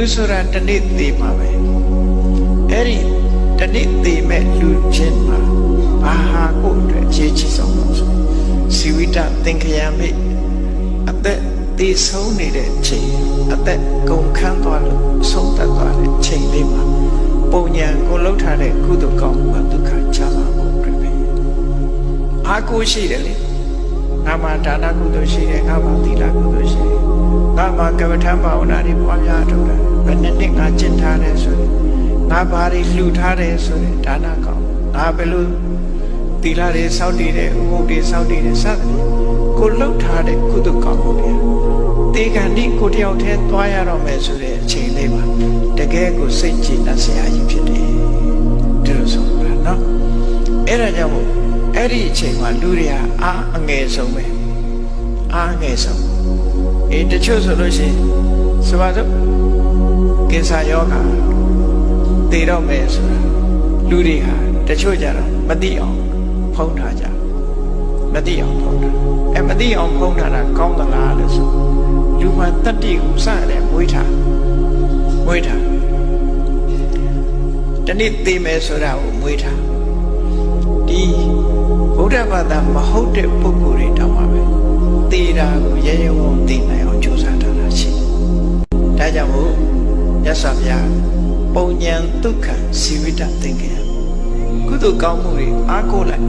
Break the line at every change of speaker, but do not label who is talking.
လူဆိုတာတစ်နေ့သေးမှာပဲအဲ့ဒီတစ်နေ့သေးမဲ့လူချင်းမှာဘာဟာကိုယ့်အတွက်အခြေချဆုံးလို့ဆိုစီဝိတသင်္ခယမိတ်အသက်သေဆုံးနေတဲ့ချိန်အသက်ကုန်ခန်းသွားလို့ဆုံးသက်သွားတဲ့ချိန်လေးမှာပုံညာကိုလှုပ်ထားတဲ့ကုသိုလ်ကောင်းမှုကဒုက္ခချမ်းသာဖို့အတွက်ပဲအားကိုးရှိတယ်လေငါမှာဒါနကုသိုလ်ရှိတယ်ငါမှာသီလကုသိုလ်ရှိတယ် ငါမှာကမ္မထံဘာဝနာတွေပွားများထုတ်တယ်ဘယ်နှစ်နှစ်ငါကျင့်ထားတယ်ဆိုရင်ငါဘာတွေလှူထားတယ်ဆိုရင်ဒါနကောင်းငါဘယ်လိုသီလတွေစောင့်တည်တယ်ဥပုပ်တွေစောင့်တည်တယ်စသဖြင့်ကိုလှုပ်ထားတဲ့ကုသိုလ်ကောင်းမှုတွေတေခန္ဒီကိုတယောက်တည်းသွားရတော့မယ်ဆိုတဲ့အချိန်လေးမှာတကယ်ကိုစိတ်ကြည်နပ်စရာကြီးဖြစ်တယ်ဒီလိုဆိုတာနော်အဲ့ဒါကြောင့်မို့အဲ့ဒီအချိန်မှာလူတွေဟာအားအငယ်ဆုံးပဲအားအငယ်ဆုံး အေးတချို့ဆိုလို့ရှိရင်ဆိုပါစို့ကင်ဆာယောဂါသေတော့မယ်ဆိုတာလူတွေဟာတချို့ကြတော့မသိအောင်ဖုံးထားကြမသိအောင်ဖုံးထားအဲမသိအောင်ဖုံးထားတာကောင်းသလားလို့ဆိုလူမှာတတ္တိကိုစရတယ်မွေးထားမွေးထားတနေ့သေမယ်ဆိုတာကိုမွေးထားဒီဗုဒ္ဓဘာသာမဟုတ်တဲ့ပုဂ္ဂိုလ်တွေတောင်မှပဲသေတာကိုရဲရဲဝံ့သိနိုင် မြတ်စွာဘုရားပုံဉဏ်ဒုက္ခစီဝိတသင်္ကေယကုသိုလ်ကောင်းမှုတွေအားကိုးလိုက်